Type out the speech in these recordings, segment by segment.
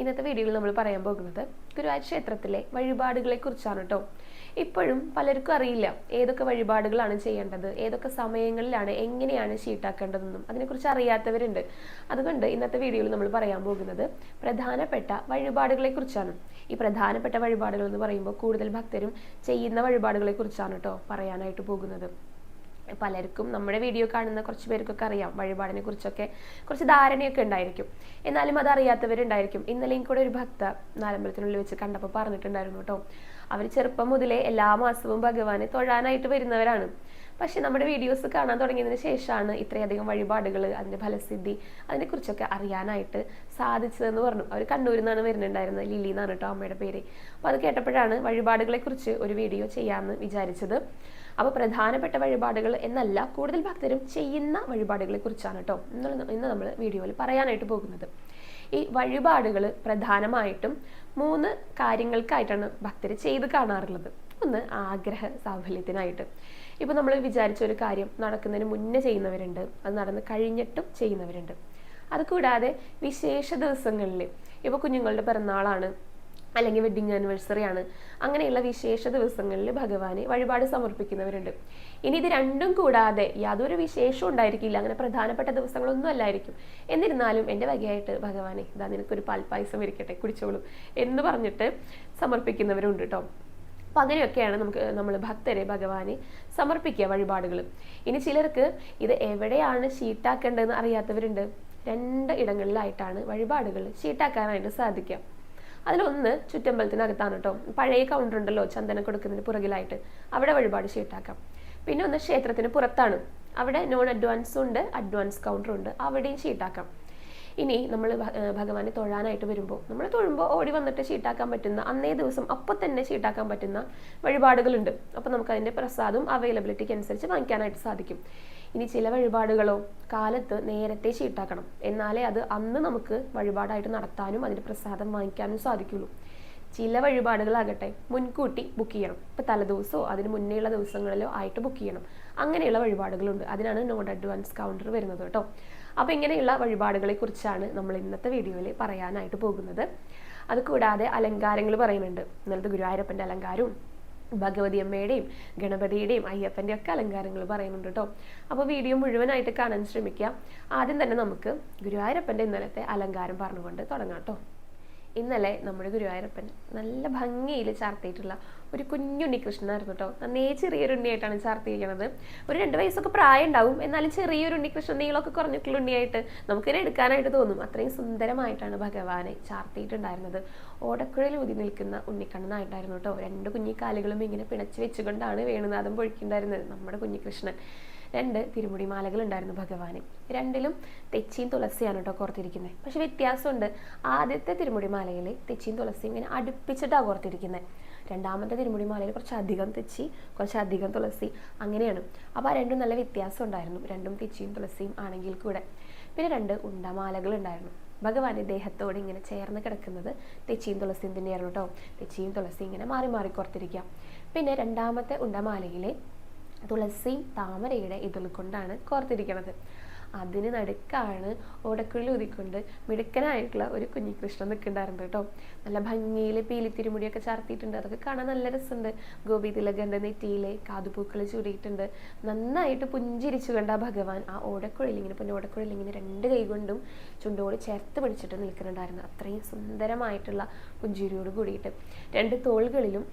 ഇന്നത്തെ വീഡിയോയിൽ നമ്മൾ പറയാൻ പോകുന്നത് ഗുരുവായൂർ ക്ഷേത്രത്തിലെ വഴിപാടുകളെ കുറിച്ചാണ് കേട്ടോ ഇപ്പോഴും പലർക്കും അറിയില്ല ഏതൊക്കെ വഴിപാടുകളാണ് ചെയ്യേണ്ടത് ഏതൊക്കെ സമയങ്ങളിലാണ് എങ്ങനെയാണ് ഷീട്ടാക്കേണ്ടതെന്നും അതിനെക്കുറിച്ച് അറിയാത്തവരുണ്ട്. അതുകൊണ്ട് ഇന്നത്തെ വീഡിയോയിൽ നമ്മൾ പറയാൻ പോകുന്നത് പ്രധാനപ്പെട്ട വഴിപാടുകളെ കുറിച്ചാണ്. ഈ പ്രധാനപ്പെട്ട വഴിപാടുകൾ എന്ന് പറയുമ്പോൾ കൂടുതൽ ഭക്തരും ചെയ്യുന്ന വഴിപാടുകളെ കുറിച്ചാണ് കേട്ടോ പറയാനായിട്ട് പോകുന്നത്. പലർക്കും നമ്മുടെ വീഡിയോ കാണുന്ന കുറച്ച് പേർക്കൊക്കെ അറിയാം. വഴിപാടിനെ കുറിച്ചൊക്കെ കുറച്ച് ധാരണയൊക്കെ ഉണ്ടായിരിക്കും. എന്നാലും അത് അറിയാത്തവരുണ്ടായിരിക്കും. ഇന്നലെയും കൂടെ ഒരു ഭക്ത നാലമ്പലത്തിനുള്ളിൽ വെച്ച് കണ്ടപ്പോൾ പറഞ്ഞിട്ടുണ്ടായിരുന്നു കേട്ടോ. അവർ ചെറുപ്പം മുതലേ എല്ലാ മാസവും ഭഗവാനെ തൊഴാനായിട്ട് വരുന്നവരാണ്. പക്ഷെ നമ്മുടെ വീഡിയോസ് കാണാൻ തുടങ്ങിയതിന് ശേഷമാണ് ഇത്രയധികം വഴിപാടുകൾ അതിന്റെ ഫലസിദ്ധി അതിനെക്കുറിച്ചൊക്കെ അറിയാനായിട്ട് സാധിച്ചതെന്ന് പറഞ്ഞു. അവർ കണ്ണൂരിൽ നിന്നാണ് വരുന്നുണ്ടായിരുന്നത്. ലില്ലി എന്നാണ് കേട്ടോ അമ്മയുടെ പേര്. അപ്പോൾ അത് കേട്ടപ്പോഴാണ് വഴിപാടുകളെ കുറിച്ച് ഒരു വീഡിയോ ചെയ്യാമെന്ന് വിചാരിച്ചത്. അപ്പോൾ പ്രധാനപ്പെട്ട വഴിപാടുകൾ എന്നല്ല കൂടുതൽ ഭക്തരും ചെയ്യുന്ന വഴിപാടുകളെ കുറിച്ചാണ് കേട്ടോ ഇന്ന് നമ്മൾ വീഡിയോയിൽ പറയാനായിട്ട് പോകുന്നത്. ഈ വഴിപാടുകൾ പ്രധാനമായിട്ടും മൂന്ന് കാര്യങ്ങൾക്കായിട്ടാണ് ഭക്തർ ചെയ്ത് കാണാറുള്ളത്. ഒന്ന് ആഗ്രഹ സാഫല്യത്തിനായിട്ട്. ഇപ്പോൾ നമ്മൾ വിചാരിച്ച ഒരു കാര്യം നടക്കുന്നതിന് മുന്നേ ചെയ്യുന്നവരുണ്ട് അത് നടന്ന് കഴിഞ്ഞിട്ടും ചെയ്യുന്നവരുണ്ട്. അതുകൂടാതെ വിശേഷ ദിവസങ്ങളിൽ ഇപ്പോൾ കുഞ്ഞുങ്ങളുടെ പിറന്നാളാണ് അല്ലെങ്കിൽ വെഡിങ് ആനിവേഴ്സറി ആണ്. അങ്ങനെയുള്ള വിശേഷ ദിവസങ്ങളിൽ ഭഗവാനെ വഴിപാട് സമർപ്പിക്കുന്നവരുണ്ട്. ഇനി ഇത് രണ്ടും കൂടാതെ യാതൊരു വിശേഷവും ഉണ്ടായിരിക്കില്ല. അങ്ങനെ പ്രധാനപ്പെട്ട ദിവസങ്ങളൊന്നും അല്ലായിരിക്കും. എന്നിരുന്നാലും എന്റെ വകയായിട്ട് ഭഗവാനെ ഇതാ നിനക്കൊരു പാൽപ്പായസം ഇരിക്കട്ടെ കുടിച്ചോളൂ എന്ന് പറഞ്ഞിട്ട് സമർപ്പിക്കുന്നവരുണ്ട് കേട്ടോ. അപ്പം അങ്ങനെയൊക്കെയാണ് നമുക്ക് നമ്മൾ ഭക്തരെ ഭഗവാനെ സമർപ്പിക്കുക വഴിപാടുകൾ ഇനി ചിലർക്ക് ഇത് എവിടെയാണ് ഷീട്ടാക്കേണ്ടതെന്ന് അറിയാത്തവരുണ്ട്. രണ്ട് ഇടങ്ങളിലായിട്ടാണ് വഴിപാടുകൾ ഷീട്ടാക്കാനായിട്ട് സാധിക്കുക. അതിലൊന്ന് ചുറ്റമ്പലത്തിനകത്താണ് കേട്ടോ പഴയ കൗണ്ടർ ഉണ്ടല്ലോ ചന്ദനം കൊടുക്കുന്നതിന് പുറകിലായിട്ട്. അവിടെ വഴിപാട് ഷീട്ടാക്കാം പിന്നെ ഒന്ന് ക്ഷേത്രത്തിന് പുറത്താണ്. അവിടെ നോൺ അഡ്വാൻസും ഉണ്ട് അഡ്വാൻസ് കൗണ്ടറും ഉണ്ട്. അവിടെയും ഷീട്ടാക്കാം ഇനി നമ്മൾ ഭഗവാനെ തൊഴാനായിട്ട് വരുമ്പോൾ നമ്മൾ തൊഴുമ്പോൾ ഓടി വന്നിട്ട് ഷീട്ടാക്കാൻ പറ്റുന്ന അന്നേ ദിവസം അപ്പോൾ തന്നെ ഷീട്ടാക്കാൻ പറ്റുന്ന വഴിപാടുകളുണ്ട്. അപ്പോൾ നമുക്ക് അതിന്റെ പ്രസാദവും അവൈലബിലിറ്റിക്ക് അനുസരിച്ച് വാങ്ങിക്കാനായിട്ട് സാധിക്കും. ഇനി ചില വഴിപാടുകളോ കാലത്ത് നേരത്തെ ചീട്ടാക്കണം എന്നാലേ അത് അന്ന് നമുക്ക് വഴിപാടായിട്ട് നടത്താനും അതിന്റെ പ്രസാദം വാങ്ങിക്കാനും സാധിക്കുള്ളൂ. ചില വഴിപാടുകളാകട്ടെ മുൻകൂട്ടി ബുക്ക് ചെയ്യണം. ഇപ്പോൾ തലേദിവസമോ അതിന് മുന്നേയുള്ള ദിവസങ്ങളിലോ ആയിട്ട് ബുക്ക് ചെയ്യണം. അങ്ങനെയുള്ള വഴിപാടുകളുണ്ട്. അതിനാണ് നോൺ അഡ്വാൻസ് കൗണ്ടർ വരുന്നത് കേട്ടോ. അപ്പോൾ ഇങ്ങനെയുള്ള വഴിപാടുകളെ കുറിച്ചാണ് നമ്മൾ ഇന്നത്തെ വീഡിയോയിൽ പറയാനായിട്ട് പോകുന്നത്. അതുകൂടാതെ അലങ്കാരങ്ങൾ പറയുന്നുണ്ട്. ഇന്നലത്തെ ഗുരുവായൂരപ്പന്റെ അലങ്കാരവും ഭഗവതി അമ്മയുടെയും ഗണപതിയുടെയും അയ്യപ്പന്റെ ഒക്കെ അലങ്കാരങ്ങൾ പറയുന്നുണ്ട് കേട്ടോ. അപ്പോൾ വീഡിയോ മുഴുവനായിട്ട് കാണാൻ ശ്രമിക്കുക ആദ്യം തന്നെ നമുക്ക് ഗുരുവായൂരപ്പന്റെ ഇന്നലത്തെ അലങ്കാരം പറഞ്ഞുകൊണ്ട് തുടങ്ങാം കേട്ടോ. ഇന്നലെ നമ്മുടെ ഗുരുവായൂരപ്പൻ നല്ല ഭംഗിയിൽ ചാർത്തിയിട്ടുള്ള ഒരു കുഞ്ഞുണ്ണി കൃഷ്ണനായിരുന്നു കേട്ടോ നന്നേ ചെറിയൊരു ഉണ്ണിയായിട്ടാണ് ചാർത്തിയിരിക്കുന്നത് ഒരു രണ്ട് വയസ്സൊക്കെ പ്രായം ഉണ്ടാവും എന്നാലും ചെറിയൊരു ഉണ്ണികൃഷ്ണൻ നീളമൊക്കെ കുറഞ്ഞിട്ടുള്ള ഉണ്ണിയായിട്ട് നമുക്കിനെ എടുക്കാനായിട്ട് തോന്നും. അത്രയും സുന്ദരമായിട്ടാണ് ഭഗവാനെ ചാർത്തിയിട്ടുണ്ടായിരുന്നത്. ഓടക്കുഴയിൽ ഊതി നിൽക്കുന്ന ഉണ്ണിക്കണ്ണനായിട്ടായിരുന്നു കേട്ടോ രണ്ട് കുഞ്ഞിക്കാലുകളും ഇങ്ങനെ പിണച്ചു വെച്ചുകൊണ്ടാണ് വേണുനാഥം പൊഴിക്കുണ്ടായിരുന്നത് നമ്മുടെ കുഞ്ഞികൃഷ്ണൻ രണ്ട് തിരുമുടി മാലകൾ ഉണ്ടായിരുന്നു ഭഗവാന്. രണ്ടിലും തെച്ചിയും തുളസിയാണ് കേട്ടോ കോർത്തിരിക്കുന്നത് പക്ഷെ വ്യത്യാസമുണ്ട്. ആദ്യത്തെ തിരുമുടി മാലയിൽ തെച്ചിയും തുളസിയും ഇങ്ങനെ അടുപ്പിച്ചിട്ടാണ് കോർത്തിരിക്കുന്നത് രണ്ടാമത്തെ തിരുമുടി മാലയിൽ കുറച്ച് അധികം തെച്ചി കുറച്ചധികം തുളസി അങ്ങനെയാണ്. അപ്പോൾ ആ രണ്ടും നല്ല വ്യത്യാസം ഉണ്ടായിരുന്നു രണ്ടും തെച്ചിയും തുളസിയും ആണെങ്കിൽ കൂടെ. പിന്നെ രണ്ട് ഉണ്ടമാലകൾ ഉണ്ടായിരുന്നു. ഭഗവാന്റെ ദേഹത്തോട് ഇങ്ങനെ ചേർന്ന് കിടക്കുന്നത് തെച്ചിയും തുളസിയും തന്നെയായിരുന്നു കേട്ടോ തെച്ചിയും തുളസിയും ഇങ്ങനെ മാറി മാറി കോർത്തിരിക്കുക പിന്നെ രണ്ടാമത്തെ ഉണ്ടമാലയിലെ തുളസിയും താമരയുടെ ഇതിൽ കൊണ്ടാണ് കോർത്തിരിക്കുന്നത് അതിന് നടുക്കാണ് ഓടക്കുള്ളിൽ ഊതിക്കൊണ്ട് മിടുക്കനായിട്ടുള്ള ഒരു കുഞ്ഞികൃഷ്ണൻ നിൽക്കുന്നുണ്ടായിരുന്നു കേട്ടോ. നല്ല ഭംഗിയിൽ പീലിത്തിരുമുടിയൊക്കെ ചാർത്തിയിട്ടുണ്ട്. അതൊക്കെ കാണാൻ നല്ല രസമുണ്ട്. ഗോപി തിലകന്റെ നെറ്റിയിലെ കാതുപൂക്കൾ ചൂടിയിട്ടുണ്ട്. നന്നായിട്ട് പുഞ്ചിരിച്ചു കണ്ട ഭഗവാൻ ആ ഓടക്കുഴലിൽ ഇങ്ങനെ പിന്നെ ഓടക്കുഴലിൽ ഇങ്ങനെ രണ്ട് കൈ കൊണ്ടും ചുണ്ടോട് ചേർത്ത് പിടിച്ചിട്ട് നിൽക്കുന്നുണ്ടായിരുന്നു. അത്രയും സുന്ദരമായിട്ടുള്ള പുഞ്ചിരിയോട് കൂടിയിട്ട്. രണ്ട് തോളുകളിലും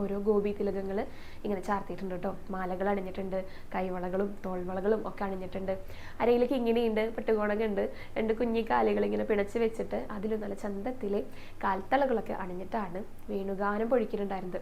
ഓരോ ഗോപി തിലകങ്ങൾ ഇങ്ങനെ ചാർത്തിയിട്ടുണ്ട് കേട്ടോ. മാലകൾ അണിഞ്ഞിട്ടുണ്ട് കൈവളകളും തോൾവളകളും ഒക്കെ അണിഞ്ഞിട്ടുണ്ട്. അരയിലേക്ക് ഇങ്ങനെയുണ്ട് പെട്ടുകോണകുണ്ട് രണ്ട് കുഞ്ഞി കാലുകൾ ഇങ്ങനെ പിണച്ച് വെച്ചിട്ട് അതിൽ നല്ല ചന്തത്തിലെ കാൽത്തളകളൊക്കെ അണിഞ്ഞിട്ടാണ് വേണുഗാനം പൊഴിക്കുന്നുണ്ടായിരുന്നത്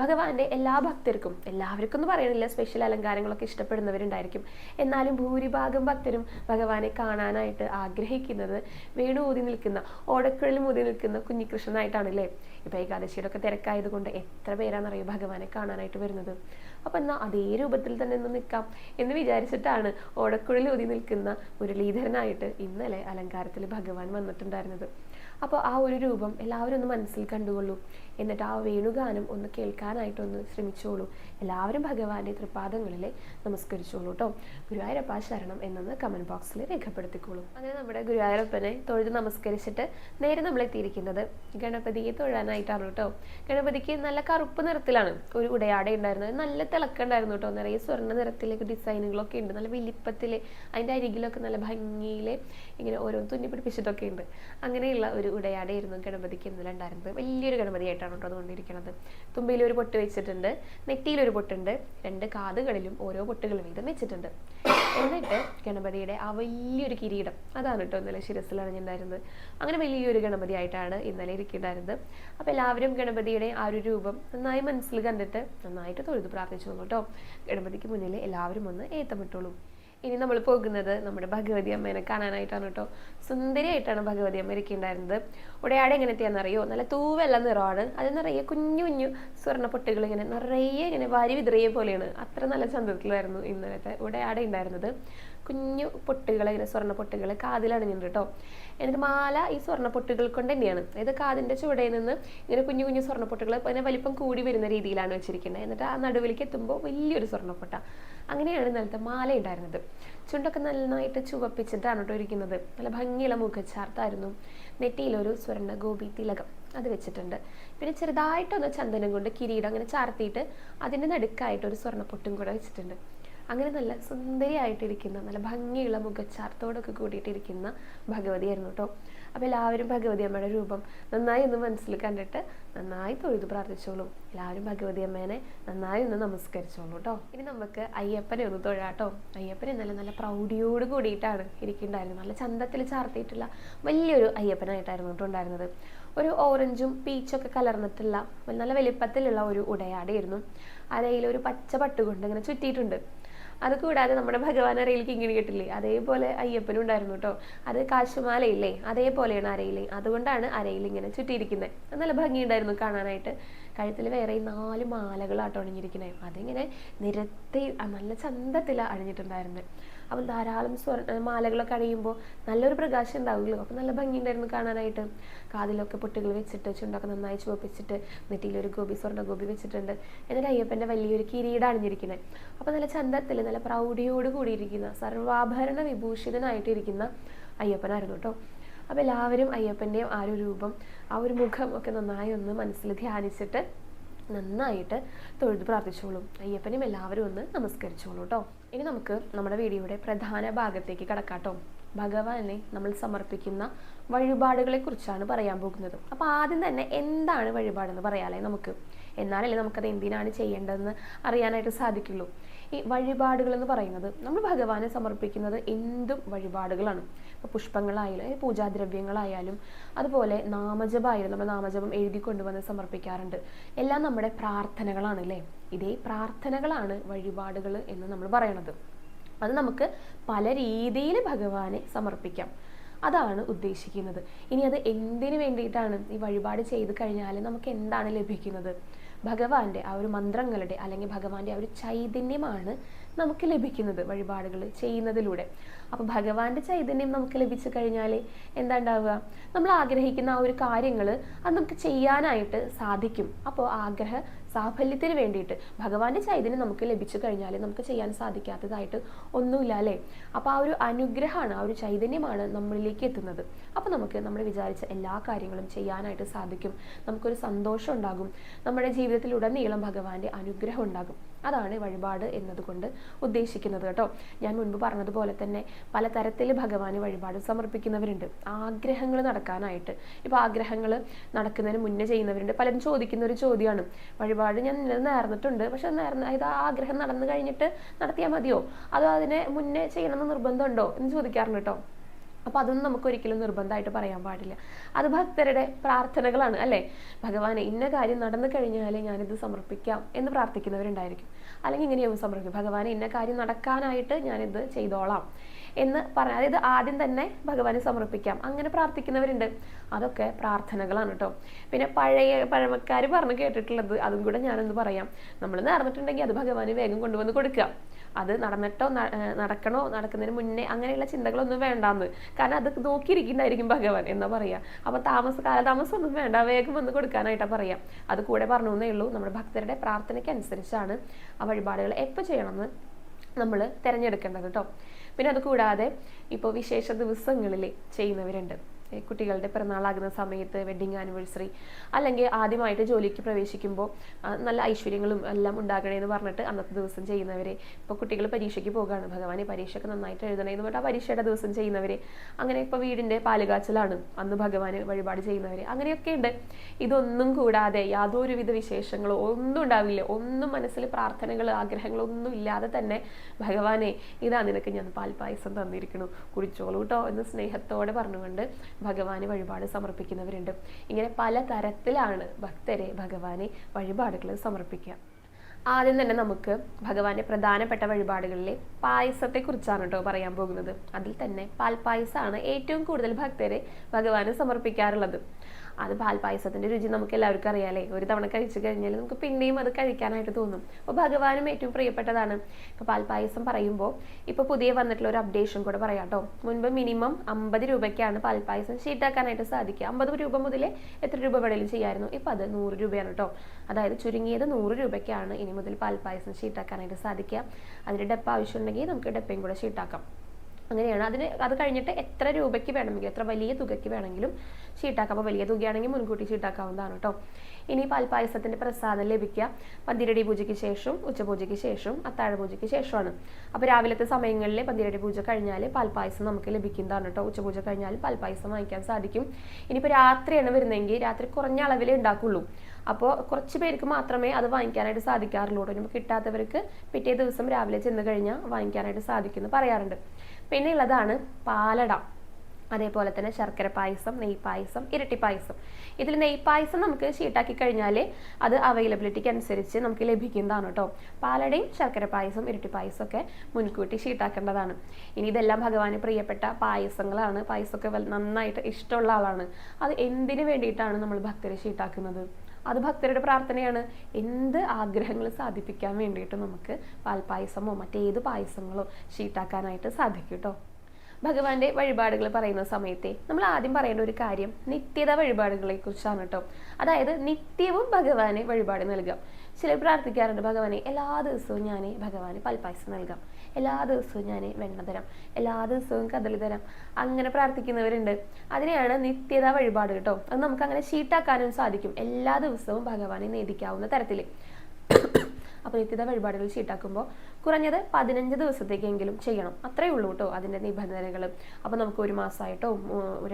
ഭഗവാന്റെ എല്ലാ ഭക്തർക്കും എല്ലാവർക്കും എന്ന് പറയുന്നില്ല സ്പെഷ്യൽ അലങ്കാരങ്ങളൊക്കെ ഇഷ്ടപ്പെടുന്നവരുണ്ടായിരിക്കും. എന്നാലും ഭൂരിഭാഗം ഭക്തരും ഭഗവാനെ കാണാനായിട്ട് ആഗ്രഹിക്കുന്നത് വേണു ഊതി നിൽക്കുന്ന ഓടക്കുഴലും ഊതി നിൽക്കുന്ന കുഞ്ഞികൃഷ്ണനായിട്ടാണല്ലേ? ഇപ്പൊ ഏകാദശിയുടെ ഒക്കെ തിരക്കായതുകൊണ്ട് എത്ര പേരാണെന്നറിയോ ഭഗവാനെ കാണാനായിട്ട് വരുന്നത്? അപ്പം എന്നാ അതേ രൂപത്തിൽ തന്നെ ഒന്ന് നിൽക്കാം എന്ന് വിചാരിച്ചിട്ടാണ് ഓടക്കുഴൽ ഊതി നിൽക്കുന്ന മുരളീധരനായിട്ട് ഇന്നലെ അലങ്കാരത്തിൽ ഭഗവാൻ വന്നിട്ടുണ്ടായിരുന്നത്. അപ്പോൾ ആ ഒരു രൂപം എല്ലാവരും ഒന്ന് മനസ്സിൽ കണ്ടുകൊള്ളൂ. എന്നിട്ട് ആ വേണുഗാനം ഒന്ന് കേൾക്കാനായിട്ടൊന്ന് ശ്രമിച്ചോളൂ. എല്ലാവരും ഭഗവാന്റെ തൃപ്പാദങ്ങളിൽ നമസ്കരിച്ചോളൂ കേട്ടോ ഗുരുവായൂരപ്പ ശരണം എന്നൊന്ന് കമന്റ് ബോക്സിൽ രേഖപ്പെടുത്തിക്കോളൂ. അങ്ങനെ നമ്മുടെ ഗുരുവായൂരപ്പനെ തൊഴുത് നമസ്കരിച്ചിട്ട് നേരെ നമ്മൾ എത്തിയിരിക്കുന്നത് ഗണപതിയെ തൊഴാനായിട്ടാണ് കേട്ടോ ഗണപതിക്ക് നല്ല കറുപ്പ് നിറത്തിലാണ് ഒരു ഉടയാട ഉണ്ടായിരുന്നത്. നല്ല തിളക്കുണ്ടായിരുന്നു കേട്ടോ നിറയെ സ്വർണ നിറത്തിലേക്ക് ഡിസൈനുകളൊക്കെ ഉണ്ട്. നല്ല വലിപ്പത്തിൽ അതിന്റെ അരികിലൊക്കെ നല്ല ഭംഗിയിൽ ഇങ്ങനെ ഓരോ തുന്നി പിടിപ്പിച്ചിട്ടൊക്കെ ഉണ്ട്. അങ്ങനെയുള്ള ഒരു ഉടയാടയായിരുന്നു ഗണപതിക്ക് ഇന്നലെ ഉണ്ടായിരുന്നത്. വലിയൊരു ഗണപതിയായിട്ടാണ് കേട്ടോ അതുകൊണ്ടിരിക്കുന്നത്. തുമ്പിയിൽ ഒരു പൊട്ട് വെച്ചിട്ടുണ്ട് നെറ്റിയിൽ ഒരു പൊട്ടുണ്ട് രണ്ട് കാതുകളിലും ഓരോ പൊട്ടുകൾ വീതം വെച്ചിട്ടുണ്ട്. എന്നിട്ട് ഗണപതിയുടെ ആ വലിയൊരു കിരീടം അതാണ് കേട്ടോ ഇന്നലെ ശിരസിൽ അണിഞ്ഞിട്ടുണ്ടായിരുന്നത്. അങ്ങനെ വലിയൊരു ഗണപതി ആയിട്ടാണ് ഇന്നലെ ഇരിക്കുന്നുണ്ടായിരുന്നത്. അപ്പോൾ എല്ലാവരും ഗണപതിയുടെ ആ ഒരു രൂപം നന്നായി മനസ്സിൽ കണ്ടിട്ട് നന്നായിട്ട് തൊഴുത് പ്രാർത്ഥിച്ചു കേട്ടോ. ഗണപതിക്ക് മുന്നിൽ എല്ലാവരും ഒന്ന് ഏത്തമിട്ടോളൂ. ഇനി നമ്മൾ പോകുന്നത് നമ്മുടെ ഭഗവതി അമ്മേനെ കാണാനായിട്ടാണ് കേട്ടോ. സുന്ദരിയായിട്ടാണ് ഭഗവതി അമ്മ ഇരിക്കുന്നുണ്ടായിരുന്നത് ഉടയാട് എങ്ങനത്തെയാണെന്നറിയോ നല്ല തൂവല്ല നിറമാണ്. അത് നിറയെ കുഞ്ഞു കുഞ്ഞു സ്വർണ പൊട്ടുകൾ ഇങ്ങനെ നിറയെ ഇങ്ങനെ വാരി വിതറിയ പോലെയാണ്. അത്ര നല്ല ചന്തത്തിലായിരുന്നു ഇന്നലത്തെ ഉടയാടെ ഉണ്ടായിരുന്നത്. കുഞ്ഞു പൊട്ടുകൾ ഇങ്ങനെ സ്വർണ പൊട്ടുകൾ കാതിലണിഞ്ഞിട്ടുണ്ട് കേട്ടോ. എന്നിട്ട് മാല ഈ സ്വർണ പൊട്ടുകൾ കൊണ്ട് തന്നെയാണ്. അതായത് കാതിന്റെ ചുവടയിൽ നിന്ന് ഇങ്ങനെ കുഞ്ഞു കുഞ്ഞു സ്വർണ പൊട്ടുകൾ അതിനെ വലിപ്പം കൂടി വരുന്ന രീതിയിലാണ് വെച്ചിരിക്കുന്നത്. എന്നിട്ട് ആ നടുവിലേക്ക് എത്തുമ്പോൾ വലിയൊരു സ്വർണപ്പൊട്ട. അങ്ങനെയാണ് ഇന്നലത്തെ മാല ഉണ്ടായിരുന്നത്. ചുണ്ടൊക്കെ നന്നായിട്ട് ചുവപ്പിച്ചിട്ടാണ് കേട്ടോ ഇരിക്കുന്നത്. നല്ല ഭംഗിയുള്ള മുഖച്ചാർത്തായിരുന്നു. നെറ്റിയിലൊരു സ്വർണ ഗോപി തിലകം അത് വെച്ചിട്ടുണ്ട്. പിന്നെ ചെറുതായിട്ടൊന്ന് ചന്ദനം കൊണ്ട് കിരീടം അങ്ങനെ ചാർത്തിയിട്ട് അതിന്റെ നടുക്കായിട്ട് ഒരു സ്വർണപ്പൊട്ടും കൂടെ വെച്ചിട്ടുണ്ട്. അങ്ങനെ നല്ല സുന്ദരിയായിട്ടിരിക്കുന്ന നല്ല ഭംഗിയുള്ള മുഖച്ചാർത്തോടൊക്കെ കൂടിയിട്ടിരിക്കുന്ന ഭഗവതിയായിരുന്നു കേട്ടോ. അപ്പോൾ എല്ലാവരും ഭഗവതി അമ്മയുടെ രൂപം നന്നായി ഒന്ന് മനസ്സിൽ കണ്ടിട്ട് നന്നായി തൊഴുതു പ്രാർത്ഥിച്ചോളൂ. എല്ലാവരും ഭഗവതി അമ്മേനെ നന്നായി ഒന്ന് നമസ്കരിച്ചോളൂ കേട്ടോ. ഇനി നമുക്ക് അയ്യപ്പനെ ഒന്ന് തൊഴാട്ടോ അയ്യപ്പൻ ഇന്നലെ നല്ല പ്രൗഢിയോട് കൂടിയിട്ടാണ് ഇരിക്കുന്നുണ്ടായിരുന്നത്. നല്ല ചന്തത്തിൽ ചാർത്തിയിട്ടുള്ള വലിയൊരു അയ്യപ്പനായിട്ടായിരുന്നു കേട്ടോ ഉണ്ടായിരുന്നത്. ഒരു ഓറഞ്ചും പീച്ചൊക്കെ കലർന്നിട്ടുള്ള നല്ല വലിപ്പത്തിലുള്ള ഒരു ഉടയാടയായിരുന്നു. അരയിൽ ഒരു പച്ച പട്ടുകൊണ്ട് ഇങ്ങനെ ചുറ്റിയിട്ടുണ്ട്. അത് കൂടാതെ നമ്മുടെ ഭഗവാൻ അരയിലേക്ക് ഇങ്ങനെ കിട്ടില്ലേ? അതേപോലെ അയ്യപ്പനും ഉണ്ടായിരുന്നു കേട്ടോ. അത് കാശുമാലയില്ലേ? അതേപോലെയാണ് അരയിൽ അതുകൊണ്ടാണ് അരയിൽ ഇങ്ങനെ ചുറ്റിയിരിക്കുന്നത് നല്ല ഭംഗിയുണ്ടായിരുന്നു കാണാനായിട്ട്. കഴുത്തിൽ വേറെ നാല് മാലകളാട്ടോ അണിഞ്ഞിരിക്കുന്നത് അതിങ്ങനെ നിരത്തി നല്ല ചന്തത്തിലാണ് അണിഞ്ഞിട്ടുണ്ടായിരുന്നത് അപ്പം ധാരാളം സ്വർണ മാലകളൊക്കെ അഴിയുമ്പോൾ നല്ലൊരു പ്രകാശം ഉണ്ടാവുമല്ലോ? അപ്പം നല്ല ഭംഗിയുണ്ടായിരുന്നു കാണാനായിട്ട്. കാതിലൊക്കെ പൊട്ടുകൾ വെച്ചിട്ട് ചുണ്ടൊക്കെ നന്നായി ചുവപ്പിച്ചിട്ട് നെറ്റിയിലൊരു ഗോപി സ്വർണ ഗോപി വെച്ചിട്ടുണ്ട്. എന്നിട്ട് അയ്യപ്പന്റെ വലിയൊരു കിരീടം അണിഞ്ഞിരിക്കുന്നത് അപ്പം നല്ല ചന്തത്തിൽ നല്ല പ്രൗഢിയോട് കൂടിയിരിക്കുന്ന സർവാഭരണ വിഭൂഷിതനായിട്ടിരിക്കുന്ന അയ്യപ്പനായിരുന്നു കേട്ടോ. അപ്പോൾ എല്ലാവരും അയ്യപ്പന്റെയും ആ ഒരു രൂപം ആ ഒരു മുഖം ഒക്കെ നന്നായി ഒന്ന് മനസ്സിൽ ധ്യാനിച്ചിട്ട് നന്നായിട്ട് തൊഴുത് പ്രാർത്ഥിച്ചോളും. അയ്യപ്പനെയും എല്ലാവരും ഒന്ന് നമസ്കരിച്ചോളൂ കേട്ടോ. ഇനി നമുക്ക് നമ്മുടെ വീഡിയോയുടെ പ്രധാന ഭാഗത്തേക്ക് കടക്കാട്ടോ. ഭഗവാനെ നമ്മൾ സമർപ്പിക്കുന്ന വഴിപാടുകളെ കുറിച്ചാണ് പറയാൻ പോകുന്നത്. അപ്പോൾ ആദ്യം തന്നെ എന്താണ് വഴിപാടെന്ന് പറയാലേ നമുക്ക്. എന്നാലല്ലേ നമുക്കത് എന്തിനാണ് ചെയ്യേണ്ടതെന്ന് അറിയാനായിട്ട് സാധിക്കുള്ളൂ. ഈ വഴിപാടുകൾ എന്ന് പറയുന്നത് നമ്മൾ ഭഗവാനെ സമർപ്പിക്കുന്നത് എന്തും വഴിപാടുകളാണ്. പുഷ്പങ്ങളായാലും പൂജാദ്രവ്യങ്ങളായാലും അതുപോലെ നാമജപമായാലും നമ്മൾ നാമജപം എഴുതി കൊണ്ടുവന്ന് സമർപ്പിക്കാറുണ്ട്. എല്ലാം നമ്മുടെ പ്രാർത്ഥനകളാണ് അല്ലേ? ഇതേ പ്രാർത്ഥനകളാണ് വഴിപാടുകൾ എന്ന് നമ്മൾ പറയണത്. അത് നമുക്ക് പല രീതിയിൽ ഭഗവാനെ സമർപ്പിക്കാം. അതാണ് ഉദ്ദേശിക്കുന്നത്. ഇനി അത് എന്തിനു വേണ്ടിയിട്ടാണ് ഈ വഴിപാട് ചെയ്ത് കഴിഞ്ഞാൽ നമുക്ക് എന്താണ് ലഭിക്കുന്നത്? ഭഗവാന്റെ ആ ഒരു മന്ത്രങ്ങളുടെ അല്ലെങ്കിൽ ഭഗവാന്റെ ആ ഒരു ചൈതന്യമാണ് നമുക്ക് ലഭിക്കുന്നത് വഴിപാടുകൾ ചെയ്യുന്നതിലൂടെ. അപ്പോൾ ഭഗവാന്റെ ചൈതന്യം നമുക്ക് ലഭിച്ചു കഴിഞ്ഞാൽ എന്താ ഉണ്ടാവുക നമ്മൾ ആഗ്രഹിക്കുന്ന ആ ഒരു കാര്യങ്ങൾ അത് നമുക്ക് ചെയ്യാനായിട്ട് സാധിക്കും. അപ്പോൾ ആഗ്രഹ സാഫല്യത്തിന് വേണ്ടിയിട്ട് ഭഗവാന്റെ ചൈതന്യം നമുക്ക് ലഭിച്ചു കഴിഞ്ഞാൽ നമുക്ക് ചെയ്യാൻ സാധിക്കാത്തതായിട്ട് ഒന്നുമില്ല അല്ലേ? അപ്പോൾ ആ ഒരു അനുഗ്രഹമാണ് ആ ഒരു ചൈതന്യമാണ് നമ്മളിലേക്ക് എത്തുന്നത്. അപ്പോൾ നമുക്ക് നമ്മൾ വിചാരിച്ച എല്ലാ കാര്യങ്ങളും ചെയ്യാനായിട്ട് സാധിക്കും. നമുക്കൊരു സന്തോഷം ഉണ്ടാകും. നമ്മുടെ ജീവിതത്തിലുടനീളം ഭഗവാന്റെ അനുഗ്രഹം ഉണ്ടാകും. അതാണ് വഴിപാട് എന്നതുകൊണ്ട് ഉദ്ദേശിക്കുന്നത് കേട്ടോ. ഞാൻ മുൻപ് പറഞ്ഞതുപോലെ തന്നെ പലതരത്തിൽ ഭഗവാന് വഴിപാട് സമർപ്പിക്കുന്നവരുണ്ട്. ആഗ്രഹങ്ങൾ നടക്കാനായിട്ട്. ഇപ്പോൾ ആഗ്രഹങ്ങൾ നടക്കുന്നതിന് മുന്നേ ചെയ്യുന്നവരുണ്ട്. പലരും ചോദിക്കുന്ന ഒരു ചോദ്യമാണ്. വഴിപാട് ഞാൻ നേർന്നിട്ടുണ്ട്. പക്ഷെ നേർന്ന ഇത് ആ ആഗ്രഹം നടന്നു കഴിഞ്ഞിട്ട് നടത്തിയാൽ മതിയോ? അതോ അതിനെ മുന്നേ ചെയ്യണമെന്ന് നിർബന്ധമുണ്ടോ എന്ന് ചോദിക്കാറുണ്ട് കേട്ടോ. അപ്പോൾ അതൊന്നും നമുക്ക് ഒരിക്കലും നിർബന്ധമായിട്ട് പറയാൻ പാടില്ല. അത് ഭക്തരുടെ പ്രാർത്ഥനകളാണ് അല്ലേ? ഭഗവാനെ ഇന്ന കാര്യം നടന്നു കഴിഞ്ഞാൽ ഞാനിത് സമർപ്പിക്കാം എന്ന് പ്രാർത്ഥിക്കുന്നവരുണ്ടായിരിക്കും. അല്ലെങ്കിൽ ഇങ്ങനെയാവും സമർപ്പിക്കും ഭഗവാനെ ഇന്ന കാര്യം നടക്കാനായിട്ട് ഞാനിത് ചെയ്തോളാം എന്ന് പറഞ്ഞ അതായത് ആദ്യം തന്നെ ഭഗവാനെ സമർപ്പിക്കാം. അങ്ങനെ പ്രാർത്ഥിക്കുന്നവരുണ്ട്. അതൊക്കെ പ്രാർത്ഥനകളാണ് കേട്ടോ പിന്നെ പഴയ പഴമക്കാർ പറഞ്ഞു കേട്ടിട്ടുള്ളത് അതും കൂടെ ഞാനൊന്ന് പറയാം. നമ്മൾ നേർന്നിട്ടുണ്ടെങ്കിൽ അത് ഭഗവാന് വേഗം കൊണ്ടുവന്ന് കൊടുക്കുക. അത് നടന്നിട്ടോ നടക്കണോ നടക്കുന്നതിന് മുന്നേ അങ്ങനെയുള്ള ചിന്തകളൊന്നും വേണ്ടാന്ന്. കാരണം അത് നോക്കിയിരിക്കുന്നതായിരിക്കും ഭഗവാൻ എന്നാ പറയാ. അപ്പൊ താമസ കാലതാമസം ഒന്നും വേണ്ട. വേഗം വന്ന് കൊടുക്കാനായിട്ടാ പറയാ. അത് കൂടെ പറഞ്ഞു എന്നേ ഉള്ളൂ. നമ്മുടെ ഭക്തരുടെ പ്രാർത്ഥനയ്ക്ക് അനുസരിച്ചാണ് ആ വഴിപാടുകൾ എപ്പോൾ ചെയ്യണമെന്ന് നമ്മൾ തിരഞ്ഞെടുക്കേണ്ടത് കേട്ടോ പിന്നെ അത് കൂടാതെ ഇപ്പോൾ വിശേഷ ദിവസങ്ങളിൽ ചെയ്യുന്നവരുണ്ട്. കുട്ടികളുടെ പിറന്നാളാകുന്ന സമയത്ത് വെഡിങ് ആനിവേഴ്സറി അല്ലെങ്കിൽ ആദ്യമായിട്ട് ജോലിക്ക് പ്രവേശിക്കുമ്പോൾ നല്ല ഐശ്വര്യങ്ങളും എല്ലാം ഉണ്ടാകണേ എന്ന് പറഞ്ഞിട്ട് അന്നത്തെ ദിവസം ചെയ്യുന്നവരെ. ഇപ്പോൾ കുട്ടികൾ പരീക്ഷയ്ക്ക് പോകുകയാണ് ഭഗവാനെ പരീക്ഷയ്ക്ക് നന്നായിട്ട് എഴുതണേ എന്ന് പറഞ്ഞിട്ട് ആ പരീക്ഷയുടെ ദിവസം ചെയ്യുന്നവരെ. അങ്ങനെ ഇപ്പോൾ വീടിന്റെ പാലുകാച്ചലാണ്. അന്ന് ഭഗവാന് വഴിപാട് ചെയ്യുന്നവരെ. അങ്ങനെയൊക്കെ ഉണ്ട്. ഇതൊന്നും കൂടാതെ യാതൊരുവിധ വിശേഷങ്ങളോ ഒന്നും ഉണ്ടാവില്ല. ഒന്നും മനസ്സിൽ പ്രാർത്ഥനകൾ ആഗ്രഹങ്ങളോ ഒന്നും ഇല്ലാതെ തന്നെ ഭഗവാനെ ഇതാ നിനക്ക് ഞാൻ പാൽപ്പായസം തന്നിരിക്കുന്നു. കുടിച്ചോളൂ കേട്ടോ എന്ന് സ്നേഹത്തോടെ പറഞ്ഞുകൊണ്ട് ഭഗവാന് വഴിപാട് സമർപ്പിക്കുന്നവരുണ്ട്. ഇങ്ങനെ പല തരത്തിലാണ് ഭക്തരെ ഭഗവാനെ വഴിപാടുകൾ സമർപ്പിക്കുക. ആദ്യം തന്നെ നമുക്ക് ഭഗവാന്റെ പ്രധാനപ്പെട്ട വഴിപാടുകളിലെ പായസത്തെക്കുറിച്ചാണ് കേട്ടോ പറയാൻ പോകുന്നത്. അതിൽ തന്നെ പാൽപ്പായസമാണ് ഏറ്റവും കൂടുതൽ ഭക്തരെ ഭഗവാന് സമർപ്പിക്കാറുള്ളത്. അത് പാൽപ്പായസത്തിന്റെ രുചി നമുക്ക് എല്ലാവർക്കും അറിയാമല്ലേ ഒരു തവണ കഴിച്ചു കഴിഞ്ഞാൽ നമുക്ക് പിന്നെയും അത് കഴിക്കാനായിട്ട് തോന്നും. അപ്പോൾ ഭഗവാനും ഏറ്റവും പ്രിയപ്പെട്ടതാണ്. ഇപ്പോൾ പാൽപ്പായസം പറയുമ്പോൾ ഇപ്പോൾ പുതിയ വന്നിട്ടുള്ള ഒരു അപ്ഡേഷൻ കൂടെ പറയാം കേട്ടോ. മുൻപ് മിനിമം അമ്പത് രൂപയ്ക്കാണ് പാൽപ്പായസം ഷീറ്റാക്കാനായിട്ട് സാധിക്കുക. അമ്പത് രൂപ മുതൽ എത്ര രൂപ വേണേലും ചെയ്യായിരുന്നു. ഇപ്പോൾ അത് നൂറ് രൂപയാണ് കേട്ടോ. അതായത് ചുരുങ്ങിയത് നൂറ് രൂപയ്ക്കാണ് ഇനി മുതൽ പാൽപ്പായസം ഷീറ്റാക്കാനായിട്ട് സാധിക്കുക. അതിന് ഡെപ്പ് ആവശ്യമുണ്ടെങ്കിൽ നമുക്ക് ഡെപ്പയും കൂടെ ഷീട്ടാക്കാം അങ്ങനെയാണ്. അതിന് അത് കഴിഞ്ഞിട്ട് എത്ര രൂപയ്ക്ക് വേണമെങ്കിലും എത്ര വലിയ തുകയ്ക്ക് വേണമെങ്കിലും ഷീട്ടാക്കാം അപ്പോൾ വലിയ തുകയാണെങ്കിൽ മുൻകൂട്ടി ഷീട്ടാക്കാവുന്നതാണ് കേട്ടോ. ഇനി പാൽപ്പായസത്തിന്റെ പ്രസാദം ലഭിക്കുക. പന്തിരടി പൂജയ്ക്ക് ശേഷം ഉച്ചപൂജയ്ക്ക് ശേഷം അത്താഴ പൂജയ്ക്ക് ശേഷമാണ്. അപ്പോൾ രാവിലത്തെ സമയങ്ങളിൽ പന്തിരടി പൂജ കഴിഞ്ഞാൽ പാൽപ്പായസം നമുക്ക് ലഭിക്കുന്നതാണ് കേട്ടോ. ഉച്ചപൂജ കഴിഞ്ഞാൽ പാൽപ്പായസം വാങ്ങിക്കാൻ സാധിക്കും. ഇനിയിപ്പോൾ രാത്രിയാണ് വരുന്നതെങ്കിൽ രാത്രി കുറഞ്ഞ അളവിലേ ഉണ്ടാക്കുള്ളൂ. അപ്പോൾ കുറച്ച് പേർക്ക് മാത്രമേ അത് വാങ്ങിക്കാനായിട്ട് സാധിക്കാറുള്ളൂ ഇനി കിട്ടാത്തവർക്ക് പിറ്റേ ദിവസം രാവിലെ ചെന്ന് കഴിഞ്ഞാൽ വാങ്ങിക്കാനായിട്ട് സാധിക്കുമെന്ന് പറയാറുണ്ട്. പിന്നെ ഉള്ളതാണ് പാലട. അതേപോലെ തന്നെ ശർക്കര പായസം നെയ് പായസം ഇരട്ടി പായസം. ഇതിൽ നെയ് പായസം നമുക്ക് ഷീട്ടാക്കി കഴിഞ്ഞാൽ അത് അവൈലബിലിറ്റിക്ക് അനുസരിച്ച് നമുക്ക് ലഭിക്കുന്നതാണ് കേട്ടോ പാലടയും ശർക്കര പായസം ഇരട്ടി പായസം ഒക്കെ മുൻകൂട്ടി ഷീട്ടാക്കേണ്ടതാണ് ഇനി ഇതെല്ലാം ഭഗവാന് പ്രിയപ്പെട്ട പായസങ്ങളാണ്. പായസമൊക്കെ നന്നായിട്ട് ഇഷ്ടമുള്ള ആളാണ്. അത് എന്തിനു വേണ്ടിയിട്ടാണ് നമ്മൾ ഭക്തരെ ഷീട്ടാക്കുന്നത് അത് ഭക്തരുടെ പ്രാർത്ഥനയാണ്. എന്ത് ആഗ്രഹങ്ങൾ സാധിപ്പിക്കാൻ വേണ്ടിയിട്ട് നമുക്ക് പാൽപ്പായസമോ മറ്റേത് പായസങ്ങളോ ഷീട്ടാക്കാനായിട്ട് സാധിക്കും കേട്ടോ ഭഗവാന്റെ വഴിപാടുകൾ പറയുന്ന സമയത്തെ നമ്മൾ ആദ്യം പറയേണ്ട ഒരു കാര്യം നിത്യത വഴിപാടുകളെ കുറിച്ചാണ് കേട്ടോ അതായത് നിത്യവും ഭഗവാനെ വഴിപാട് നൽകാം. ചിലർ പ്രാർത്ഥിക്കാറുണ്ട് ഭഗവാനെ എല്ലാ ദിവസവും ഞാൻ ഭഗവാന് പൽപ്പായസം നൽകാം. എല്ലാ ദിവസവും ഞാൻ വെണ്ണ തരാം. എല്ലാ ദിവസവും കദളി തരാം. അങ്ങനെ പ്രാർത്ഥിക്കുന്നവരുണ്ട്. അതിനെയാണ് നിത്യത വഴിപാട് കേട്ടോ. അത് നമുക്ക് അങ്ങനെ ഷീട്ടാക്കാനും സാധിക്കും. എല്ലാ ദിവസവും ഭഗവാനെ നേദിക്കാവുന്ന തരത്തിൽ അപ്പോൾ വഴിപാടുകൾ ചീട്ടാക്കുമ്പോൾ കുറഞ്ഞത് പതിനഞ്ച് ദിവസത്തേക്കെങ്കിലും ചെയ്യണം. അത്രയേ ഉള്ളൂ കേട്ടോ അതിന്റെ നിബന്ധനകൾ അപ്പോൾ നമുക്ക് ഒരു മാസമായിട്ടോ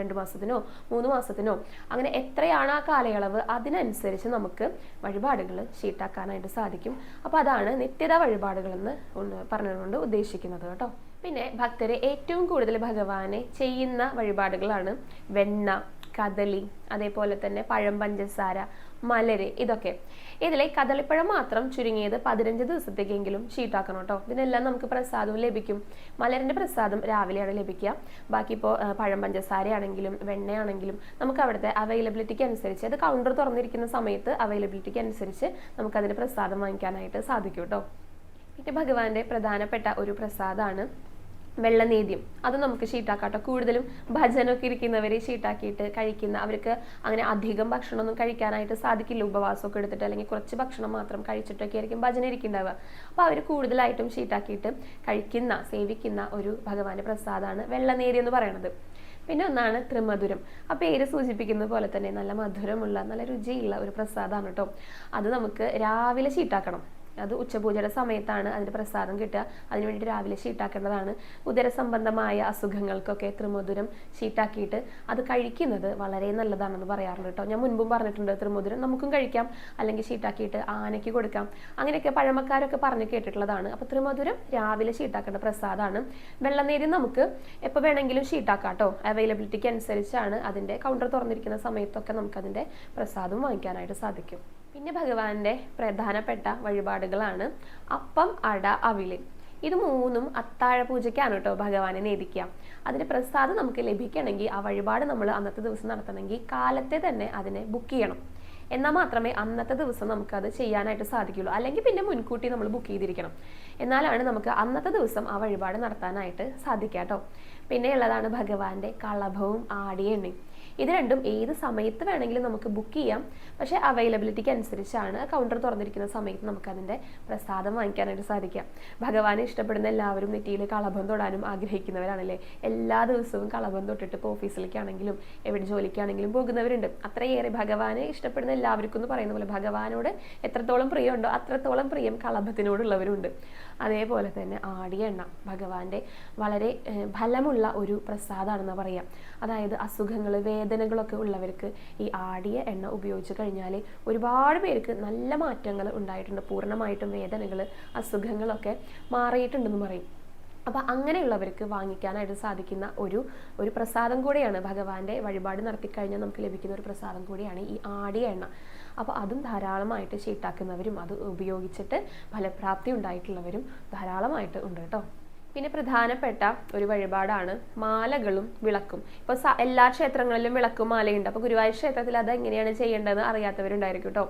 രണ്ട് മാസത്തിനോ മൂന്ന് മാസത്തിനോ അങ്ങനെ എത്രയാണ് ആ കാലയളവ് അതിനനുസരിച്ച് നമുക്ക് വഴിപാടുകൾ ചീട്ടാക്കാനായിട്ട് സാധിക്കും. അപ്പോൾ അതാണ് നിത്യത വഴിപാടുകളെന്ന് പറഞ്ഞുകൊണ്ട് ഉദ്ദേശിക്കുന്നത് കേട്ടോ. പിന്നെ ഭക്തരെ ഏറ്റവും കൂടുതൽ ഭഗവാനെ ചെയ്യുന്ന വഴിപാടുകളാണ് വെണ്ണ കദളി അതേപോലെ തന്നെ പഴം പഞ്ചസാര മലര് ഇതൊക്കെ. ഇതിലെ കദളിപ്പഴം മാത്രം ചുരുങ്ങിയത് പതിനഞ്ച് ദിവസത്തേക്കെങ്കിലും ഷീട്ടാക്കണം കേട്ടോ. ഇതിനെല്ലാം നമുക്ക് പ്രസാദവും ലഭിക്കും. മലരിന്റെ പ്രസാദം രാവിലെയാണ് ലഭിക്കുക. ബാക്കി ഇപ്പോൾ പഴം പഞ്ചസാരയാണെങ്കിലും വെണ്ണയാണെങ്കിലും നമുക്ക് അവിടുത്തെ അവൈലബിലിറ്റിക്ക് അനുസരിച്ച് അത് കൗണ്ടർ തുറന്നിരിക്കുന്ന സമയത്ത് അവൈലബിലിറ്റിക്ക് അനുസരിച്ച് നമുക്ക് അതിന് പ്രസാദം വാങ്ങിക്കാനായിട്ട് സാധിക്കും കേട്ടോ. പിന്നെ ഭഗവാന്റെ പ്രധാനപ്പെട്ട ഒരു പ്രസാദമാണ് വെള്ളനേദ്യം. അത് നമുക്ക് ഷീട്ടാക്കാട്ടോ കൂടുതലും ഭജനൊക്കെ ഇരിക്കുന്നവരെ ഷീട്ടാക്കിയിട്ട് കഴിക്കുന്ന അവർക്ക് അങ്ങനെ അധികം ഭക്ഷണമൊന്നും കഴിക്കാനായിട്ട് സാധിക്കില്ല. ഉപവാസമൊക്കെ എടുത്തിട്ട് അല്ലെങ്കിൽ കുറച്ച് ഭക്ഷണം മാത്രം കഴിച്ചിട്ടൊക്കെ ആയിരിക്കും ഭജന ഇരിക്കുന്നുണ്ടാവുക. അപ്പോൾ അവർ കൂടുതലായിട്ടും ഷീട്ടാക്കിയിട്ട് കഴിക്കുന്ന സേവിക്കുന്ന ഒരു ഭഗവാന്റെ പ്രസാദമാണ് വെള്ളനേരി എന്ന് പറയുന്നത് പിന്നെ ഒന്നാണ് ത്രിമധുരം. ആ പേര് സൂചിപ്പിക്കുന്ന പോലെ തന്നെ നല്ല മധുരമുള്ള നല്ല രുചിയുള്ള ഒരു പ്രസാദമാണ് കേട്ടോ. അത് നമുക്ക് രാവിലെ ചീട്ടാക്കണം അത് ഉച്ചപൂജയുടെ സമയത്താണ് അതിന്റെ പ്രസാദം കിട്ടുക. അതിന് വേണ്ടിയിട്ട് രാവിലെ ഷീട്ടാക്കേണ്ടതാണ്. ഉദര സംബന്ധമായ അസുഖങ്ങൾക്കൊക്കെ ത്രിമധുരം ഷീട്ടാക്കിയിട്ട് അത് കഴിക്കുന്നത് വളരെ നല്ലതാണെന്ന് പറയാറുണ്ട് കേട്ടോ. ഞാൻ മുൻപും പറഞ്ഞിട്ടുണ്ട് ത്രിമധുരം നമുക്കും കഴിക്കാം. അല്ലെങ്കിൽ ഷീട്ടാക്കിയിട്ട് ആനയ്ക്ക് കൊടുക്കാം. അങ്ങനെയൊക്കെ പഴമക്കാരൊക്കെ പറഞ്ഞു കേട്ടിട്ടുള്ളതാണ്. അപ്പോൾ ത്രിമധുരം രാവിലെ ഷീട്ടാക്കേണ്ട പ്രസാദമാണ് വെള്ളനീര് നമുക്ക് എപ്പോൾ വേണമെങ്കിലും ഷീട്ടാക്കാം കേട്ടോ. അവൈലബിലിറ്റിക്ക് അനുസരിച്ചാണ് അതിന്റെ കൗണ്ടർ തുറന്നിരിക്കുന്ന സമയത്തൊക്കെ നമുക്കതിന്റെ പ്രസാദം വാങ്ങിക്കാനായിട്ട് സാധിക്കും. പിന്നെ ഭഗവാന്റെ പ്രധാനപ്പെട്ട വഴിപാടുകളാണ് അപ്പം അട അവിൽ ഇത് മൂന്നും അത്താഴ പൂജയ്ക്കാണ് കേട്ടോ ഭഗവാനെ നേദിക്കുക. അതിന് പ്രസാദം നമുക്ക് ലഭിക്കണമെങ്കിൽ ആ വഴിപാട് നമ്മൾ അന്നത്തെ ദിവസം നടത്തണമെങ്കിൽ കാലത്തെ തന്നെ അതിനെ ബുക്ക് ചെയ്യണം. എന്നാൽ മാത്രമേ അന്നത്തെ ദിവസം നമുക്കത് ചെയ്യാനായിട്ട് സാധിക്കുള്ളൂ. അല്ലെങ്കിൽ പിന്നെ മുൻകൂട്ടി നമ്മൾ ബുക്ക് ചെയ്തിരിക്കണം. എന്നാലാണ് നമുക്ക് അന്നത്തെ ദിവസം ആ വഴിപാട് നടത്താനായിട്ട് സാധിക്കുക കേട്ടോ. പിന്നെയുള്ളതാണ് ഭഗവാന്റെ കളഭവും ആടിയ എണ്ണയും ഇത് രണ്ടും ഏത് സമയത്ത് വേണമെങ്കിലും നമുക്ക് ബുക്ക് ചെയ്യാം. പക്ഷേ അവൈലബിലിറ്റിക്ക് അനുസരിച്ചാണ് കൗണ്ടർ തുറന്നിരിക്കുന്ന സമയത്ത് നമുക്ക് അതിന്റെ പ്രസാദം വാങ്ങിക്കാനായിട്ട് സാധിക്കാം. ഭഗവാനെ ഇഷ്ടപ്പെടുന്ന എല്ലാവരും നെറ്റിയിൽ കളഭം തൊടാനും ആഗ്രഹിക്കുന്നവരാണല്ലേ? എല്ലാ ദിവസവും കളഭം തൊട്ടിട്ട് ഇപ്പോൾ ഓഫീസിലേക്കാണെങ്കിലും എവിടെ ജോലിക്കാണെങ്കിലും പോകുന്നവരുണ്ട്. അത്രയേറെ ഭഗവാനെ ഇഷ്ടപ്പെടുന്ന എല്ലാവർക്കും എന്ന് പറയുന്ന പോലെ ഭഗവാനോട് എത്രത്തോളം പ്രിയമുണ്ടോ അത്രത്തോളം പ്രിയം കളഭത്തിനോടുള്ളവരുണ്ട് അതേപോലെ തന്നെ ആടിയ എണ്ണ ഭഗവാന്റെ വളരെ ഫലമുള്ള ഒരു പ്രസാദമാണെന്ന് പറയാം. അതായത് അസുഖങ്ങൾ വേദനകളൊക്കെ ഉള്ളവർക്ക് ഈ ആടിയ എണ്ണ ഉപയോഗിച്ച് കഴിഞ്ഞാൽ ഒരുപാട് പേർക്ക് നല്ല മാറ്റങ്ങൾ ഉണ്ടായിട്ടുണ്ട്. പൂർണമായിട്ടും വേദനകൾ അസുഖങ്ങളൊക്കെ മാറിയിട്ടുണ്ടെന്ന് പറയും. അപ്പോൾ അങ്ങനെയുള്ളവർക്ക് വാങ്ങിക്കാനായിട്ട് സാധിക്കുന്ന ഒരു ഒരു പ്രസാദം കൂടിയാണ് ഭഗവാന്റെ വഴിപാട് നടത്തിക്കഴിഞ്ഞാൽ നമുക്ക് ലഭിക്കുന്ന ഒരു പ്രസാദം കൂടിയാണ് ഈ ആടിയ എണ്ണ. അപ്പോൾ അതും ധാരാളമായിട്ട് ചീട്ടാക്കുന്നവരും അത് ഉപയോഗിച്ചിട്ട് ഫലപ്രാപ്തി ഉണ്ടായിട്ടുള്ളവരും ധാരാളമായിട്ട് ഉണ്ട് കേട്ടോ. പിന്നെ പ്രധാനപ്പെട്ട ഒരു വഴിപാടാണ് മാലകളും വിളക്കും. ഇപ്പോൾ എല്ലാ ക്ഷേത്രങ്ങളിലും വിളക്കും മാലയുണ്ട്. അപ്പോൾ ഗുരുവായൂർ ക്ഷേത്രത്തിൽ അത് എങ്ങനെയാണ് ചെയ്യേണ്ടതെന്ന് അറിയാത്തവരുണ്ടായിരിക്കും കേട്ടോ.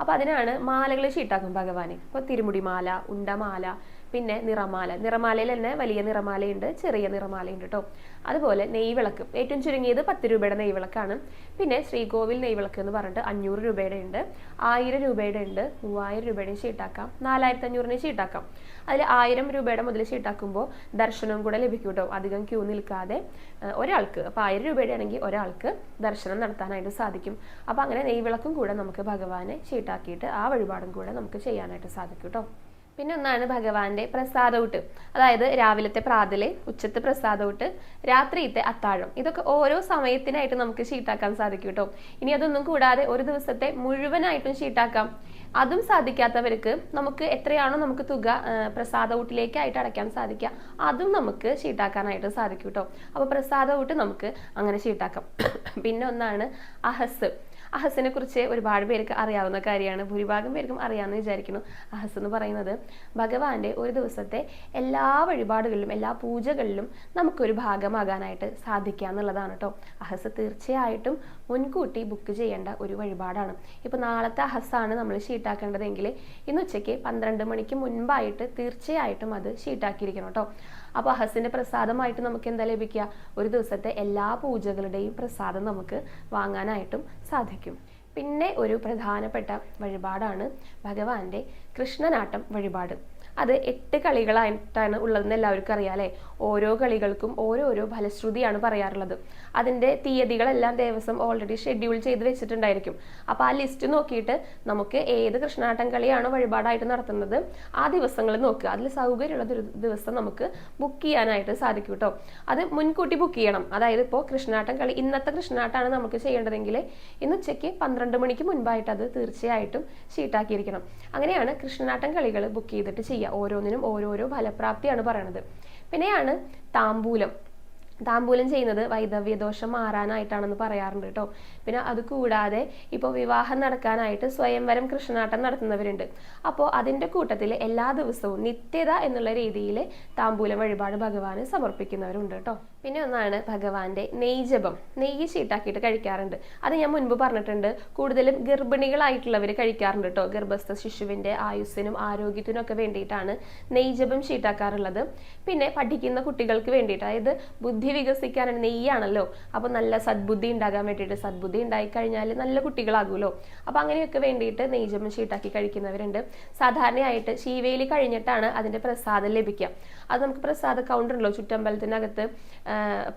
അപ്പോൾ അതിനാണ് മാലകൾ ചീട്ടാക്കും ഭഗവാന്. ഇപ്പോൾ തിരുമുടി മാല ഉണ്ടമാല പിന്നെ നിറമാല. നിറമാലയിൽ തന്നെ വലിയ നിറമാലയുണ്ട് ചെറിയ നിറമാലയുണ്ട് കേട്ടോ അതുപോലെ നെയ്വിളക്ക്. ഏറ്റവും ചുരുങ്ങിയത് പത്ത് രൂപയുടെ നെയ്വിളക്കാണ്. പിന്നെ ശ്രീകോവിൽ നെയ്വിളക്ക് എന്ന് പറഞ്ഞിട്ട് അഞ്ഞൂറ് രൂപയുടെ ഉണ്ട്. ആയിരം രൂപയുടെ ഉണ്ട്. മൂവായിരം രൂപയുടെ ഷീട്ടാക്കാം. നാലായിരത്തി അഞ്ഞൂറിന് ഷീട്ടാക്കാം. അതിൽ ആയിരം രൂപയുടെ മുതൽ ഷീട്ടാക്കുമ്പോൾ ദർശനവും കൂടെ ലഭിക്കും കേട്ടോ അധികം ക്യൂ നിൽക്കാതെ ഒരാൾക്ക്. അപ്പോൾ ആയിരം രൂപയുടെ ആണെങ്കിൽ ഒരാൾക്ക് ദർശനം നടത്താനായിട്ട് സാധിക്കും. അപ്പോൾ അങ്ങനെ നെയ്വിളക്കും കൂടെ നമുക്ക് ഭഗവാനെ ഷീട്ടാക്കിയിട്ട് ആ വഴിപാടും കൂടെ നമുക്ക് ചെയ്യാനായിട്ട് സാധിക്കും കേട്ടോ പിന്നെ ഒന്നാണ് ഭഗവാന്റെ പ്രസാദൂട്ട് അതായത് രാവിലത്തെ പ്രാതൽ ഉച്ചത്തെ പ്രസാദൂട്ട് രാത്രിയത്തെ അത്താഴം. ഇതൊക്കെ ഓരോ സമയത്തിനായിട്ട് നമുക്ക് ഷീട്ടാക്കാൻ സാധിക്കും കേട്ടോ ഇനി അതൊന്നും കൂടാതെ ഒരു ദിവസത്തെ മുഴുവനായിട്ടും ഷീട്ടാക്കാം. അതും സാധിക്കാത്തവർക്ക് നമുക്ക് എത്രയാണോ നമുക്ക് തുക പ്രസാദ ഊട്ടിലേക്കായിട്ട് അടയ്ക്കാൻ സാധിക്കുക. അതും നമുക്ക് ഷീട്ടാക്കാനായിട്ട് സാധിക്കും കേട്ടോ അപ്പോൾ പ്രസാദ ഊട്ട് നമുക്ക് അങ്ങനെ ഷീട്ടാക്കാം. പിന്നെ ഒന്നാണ് അഹസ്. അഹസിനെ കുറിച്ച് ഒരുപാട് പേർക്ക് അറിയാവുന്ന കാര്യമാണ്. ഭൂരിഭാഗം പേർക്കും അറിയാമെന്ന് വിചാരിക്കുന്നു. അഹസ് എന്ന് പറയുന്നത് ഭഗവാന്റെ ഒരു ദിവസത്തെ എല്ലാ വഴിപാടുകളിലും എല്ലാ പൂജകളിലും നമുക്കൊരു ഭാഗമാകാനായിട്ട് സാധിക്കുക എന്നുള്ളതാണ് കേട്ടോ അഹസ് തീർച്ചയായിട്ടും മുൻകൂട്ടി ബുക്ക് ചെയ്യേണ്ട ഒരു വഴിപാടാണ്. ഇപ്പോൾ നാളത്തെ അഹസാണ് നമ്മൾ ഷീട്ടാക്കേണ്ടതെങ്കിൽ ഇന്ന് ഉച്ചയ്ക്ക് പന്ത്രണ്ട് മണിക്ക് മുൻപായിട്ട് തീർച്ചയായിട്ടും അത് ഷീട്ടാക്കിയിരിക്കണം കേട്ടോ അപ്പോൾ ഹസ്സിന്റെ പ്രസാദമായിട്ട് നമുക്ക് എന്താ ലഭിക്കുക? ഒരു ദിവസത്തെ എല്ലാ പൂജകളുടെയും പ്രസാദം നമുക്ക് വാങ്ങാനായിട്ടും സാധിക്കും. പിന്നെ ഒരു പ്രധാനപ്പെട്ട വഴിപാടാണ് ഭഗവാന്റെ കൃഷ്ണനാട്ടം വഴിപാട്. അത് എട്ട് കളികളായിട്ടാണ് ഉള്ളതെന്ന് എല്ലാവർക്കും അറിയാം അല്ലേ? ഓരോ കളികൾക്കും ഓരോരോ ഫലശ്രുതിയാണ് പറയാറുള്ളത്. അതിന്റെ തീയതികളെല്ലാം ദേവസ്വം ഓൾറെഡി ഷെഡ്യൂൾ ചെയ്ത് വെച്ചിട്ടുണ്ടായിരിക്കും. അപ്പോൾ ആ ലിസ്റ്റ് നോക്കിയിട്ട് നമുക്ക് ഏത് കൃഷ്ണാട്ടം കളിയാണോ വഴിപാടായിട്ട് നടത്തുന്നത് ആ ദിവസങ്ങൾ നോക്കുക. അതിൽ സൗകര്യമുള്ള ദിവസം നമുക്ക് ബുക്ക് ചെയ്യാനായിട്ട് സാധിക്കും കേട്ടോ. അത് മുൻകൂട്ടി ബുക്ക് ചെയ്യണം. അതായത് ഇപ്പോൾ കൃഷ്ണാട്ടം കളി ഇന്നത്തെ കൃഷ്ണാട്ടാണ് നമുക്ക് ചെയ്യേണ്ടതെങ്കിൽ ഇന്ന് ഉച്ചയ്ക്ക് പന്ത്രണ്ട് മണിക്ക് മുൻപായിട്ട് അത് തീർച്ചയായിട്ടും ഷീട്ടാക്കിയിരിക്കണം അങ്ങനെയാണ് കൃഷ്ണനാട്ടം കളികൾ ബുക്ക് ചെയ്തിട്ട് ചെയ്യുക ഓരോന്നിനും ഓരോരോ ഫലപ്രാപ്തിയാണ് പറയണത്. പിന്നെയാണ് താമ്പൂലം. താമ്പൂലം ചെയ്യുന്നത് വൈദവ്യദോഷം മാറാനായിട്ടാണെന്ന് പറയാറുണ്ട് കേട്ടോ. പിന്നെ അത് കൂടാതെ ഇപ്പോൾ വിവാഹം നടക്കാനായിട്ട് സ്വയംവരം കൃഷ്ണനാട്ടം നടത്തുന്നവരുണ്ട്. അപ്പോൾ അതിന്റെ കൂട്ടത്തിൽ എല്ലാ ദിവസവും നിത്യത എന്നുള്ള രീതിയിൽ താമ്പൂലം വഴിപാട് ഭഗവാന് സമർപ്പിക്കുന്നവരുണ്ട് കേട്ടോ. പിന്നെ ഒന്നാണ് ഭഗവാന്റെ നെയ്ജപം. നെയ്യ് ചീട്ടാക്കിയിട്ട് കഴിക്കാറുണ്ട്. അത് ഞാൻ മുൻപ് പറഞ്ഞിട്ടുണ്ട്. കൂടുതലും ഗർഭിണികളായിട്ടുള്ളവർ കഴിക്കാറുണ്ട് കേട്ടോ. ഗർഭസ്ഥ ശിശുവിന്റെ ആയുസ്സിനും ആരോഗ്യത്തിനും ഒക്കെ വേണ്ടിയിട്ടാണ് നെയ്ജപം ചീട്ടാക്കാറുള്ളത് പിന്നെ പഠിക്കുന്ന കുട്ടികൾക്ക് വേണ്ടിയിട്ട് അതായത് ബുദ്ധി ബുദ്ധി വികസിക്കാനാണ് നെയ്യാണല്ലോ. അപ്പോൾ നല്ല സദ്ബുദ്ധി ഉണ്ടാകാൻ വേണ്ടിയിട്ട് സദ്ബുദ്ധി ഉണ്ടായിക്കഴിഞ്ഞാൽ നല്ല കുട്ടികളാകുമല്ലോ. അപ്പോൾ അങ്ങനെയൊക്കെ വേണ്ടിയിട്ട് നെയ്ജമ്മ ഷീട്ടാക്കി കഴിക്കുന്നവരുണ്ട്. സാധാരണയായിട്ട് ശീവേലി കഴിഞ്ഞിട്ടാണ് അതിന്റെ പ്രസാദം ലഭിക്കുക. അത് നമുക്ക് പ്രസാദ കൗണ്ടർ ഉണ്ടല്ലോ ചുറ്റമ്പലത്തിനകത്ത്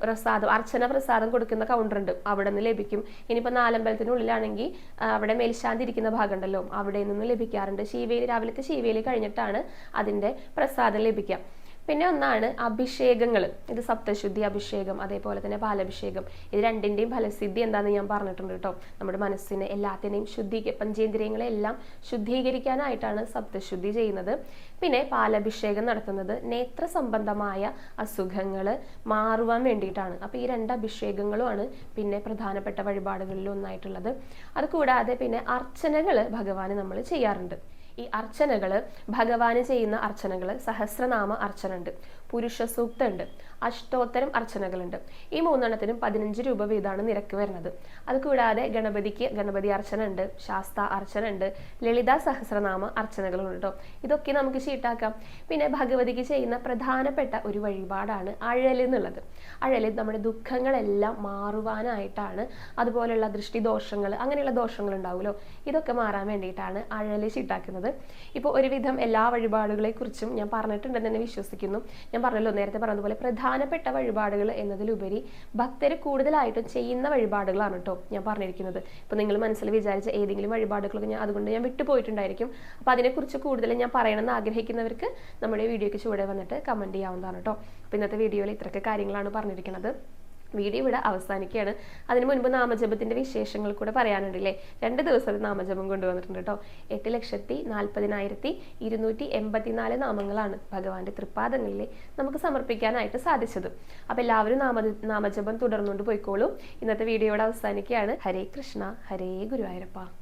പ്രസാദം അർച്ചന പ്രസാദം കൊടുക്കുന്ന കൗണ്ടർ ഉണ്ട്. അവിടെ നിന്ന് ലഭിക്കും. ഇനിയിപ്പോൾ നാലമ്പലത്തിനുള്ളിലാണെങ്കിൽ അവിടെ മേൽശാന്തി ഇരിക്കുന്ന ഭാഗം ഉണ്ടല്ലോ അവിടെ നിന്ന് ലഭിക്കാറുണ്ട്. ശീവേലി രാവിലത്തെ ശീവേലി കഴിഞ്ഞിട്ടാണ് അതിന്റെ പ്രസാദം ലഭിക്കുക. പിന്നെ ഒന്നാണ് അഭിഷേകങ്ങൾ ഇത് സപ്തശുദ്ധി അഭിഷേകം അതേപോലെ തന്നെ പാലഭിഷേകം ഇത് രണ്ടിന്റെയും ഫലസിദ്ധി എന്താണെന്ന് ഞാൻ പറഞ്ഞിട്ടുണ്ട് കേട്ടോ. നമ്മുടെ മനസ്സിനെ എല്ലാത്തിനെയും ശുദ്ധീ പഞ്ചേന്ദ്രിയങ്ങളെ എല്ലാം ശുദ്ധീകരിക്കാനായിട്ടാണ് സപ്തശുദ്ധി ചെയ്യുന്നത്. പിന്നെ പാലഭിഷേകം നടത്തുന്നത് നേത്ര സംബന്ധമായ അസുഖങ്ങൾ മാറുവാൻ വേണ്ടിയിട്ടാണ്. അപ്പോൾ ഈ രണ്ട് അഭിഷേകങ്ങളുമാണ് പിന്നെ പ്രധാനപ്പെട്ട വഴിപാടുകളിൽ ഒന്നായിട്ടുള്ളത്. അതുകൂടാതെ പിന്നെ അർച്ചനകൾ ഭഗവാന് നമ്മൾ ചെയ്യാറുണ്ട്. ഈ അർച്ചനകൾ ഭഗവാന് ചെയ്യുന്ന അർച്ചനകൾ സഹസ്രനാമ അർച്ചന ഉണ്ട് പുരുഷ സൂക്ത ഉണ്ട് അഷ്ടോത്തരം അർച്ചനകളുണ്ട്. ഈ മൂന്നെണ്ണത്തിനും പതിനഞ്ച് രൂപ വീതമാണ് നിരക്ക് വരുന്നത്. അത് കൂടാതെ ഗണപതിക്ക് ഗണപതി അർച്ചന ഉണ്ട് ശാസ്ത അർച്ചന ഉണ്ട് ലളിത സഹസ്രനാമ അർച്ചനകളുണ്ട്. കേട്ടോ ഇതൊക്കെ നമുക്ക് ഷീട്ടാക്കാം പിന്നെ ഭഗവതിക്ക് ചെയ്യുന്ന പ്രധാനപ്പെട്ട ഒരു വഴിപാടാണ് അഴൽ എന്നുള്ളത്. അഴൽ നമ്മുടെ ദുഃഖങ്ങളെല്ലാം മാറുവാനായിട്ടാണ് അതുപോലെയുള്ള ദൃഷ്ടിദോഷങ്ങൾ അങ്ങനെയുള്ള ദോഷങ്ങൾ ഉണ്ടാവുമല്ലോ ഇതൊക്കെ മാറാൻ വേണ്ടിയിട്ടാണ് അഴൽ ഷീട്ടാക്കുന്നത് ഇപ്പോൾ ഒരുവിധം എല്ലാ വഴിപാടുകളെ കുറിച്ചും ഞാൻ പറഞ്ഞിട്ടുണ്ടെന്ന് തന്നെ വിശ്വസിക്കുന്നു. ഞാൻ പറഞ്ഞല്ലോ നേരത്തെ പറഞ്ഞതുപോലെ പ്രധാനപ്പെട്ട വഴിപാടുകൾ എന്നതിലുപരി ഭക്തർ കൂടുതലായിട്ടും ചെയ്യുന്ന വഴിപാടുകളാണ് കേട്ടോ ഞാൻ പറഞ്ഞിരിക്കുന്നത്. ഇപ്പോൾ നിങ്ങൾ മനസ്സിൽ വിചാരിച്ച ഏതെങ്കിലും വഴിപാടുകളൊക്കെ ഞാൻ അതുകൊണ്ട് ഞാൻ വിട്ടുപോയിട്ടുണ്ടായിരിക്കും. അപ്പോൾ അതിനെക്കുറിച്ച് കൂടുതൽ ഞാൻ പറയണമെന്ന് ആഗ്രഹിക്കുന്നവർക്ക് നമ്മുടെ വീഡിയോയ്ക്ക് ചുവടെ വന്നിട്ട് കമന്റ് ചെയ്യാവുന്നതാണ് കേട്ടോ അപ്പോൾ ഇന്നത്തെ വീഡിയോയിൽ ഇത്രയൊക്കെ കാര്യങ്ങളാണ് പറഞ്ഞിരിക്കുന്നത്. വീഡിയോ ഇവിടെ അവസാനിക്കുകയാണ്. അതിനു മുൻപ് നാമജപത്തിന്റെ വിശേഷങ്ങൾ കൂടെ പറയാനുണ്ടല്ലേ? രണ്ട് ദിവസത്തെ നാമജപം കൊണ്ടുവന്നിട്ടുണ്ട് കേട്ടോ. എട്ട് ലക്ഷത്തി നാൽപ്പതിനായിരത്തി ഇരുന്നൂറ്റി എൺപത്തിനാല് നാമങ്ങളാണ് ഭഗവാന്റെ തൃപ്പാദങ്ങളിൽ നമുക്ക് സമർപ്പിക്കാനായിട്ട് സാധിച്ചത്. അപ്പോൾ എല്ലാവരും നാമ നാമജപം തുടർന്നുകൊണ്ട് പോയിക്കോളൂ. ഇന്നത്തെ വീഡിയോ ഇവിടെ അവസാനിക്കുകയാണ്. ഹരേ കൃഷ്ണ ഹരേ ഗുരുവായൂരപ്പ.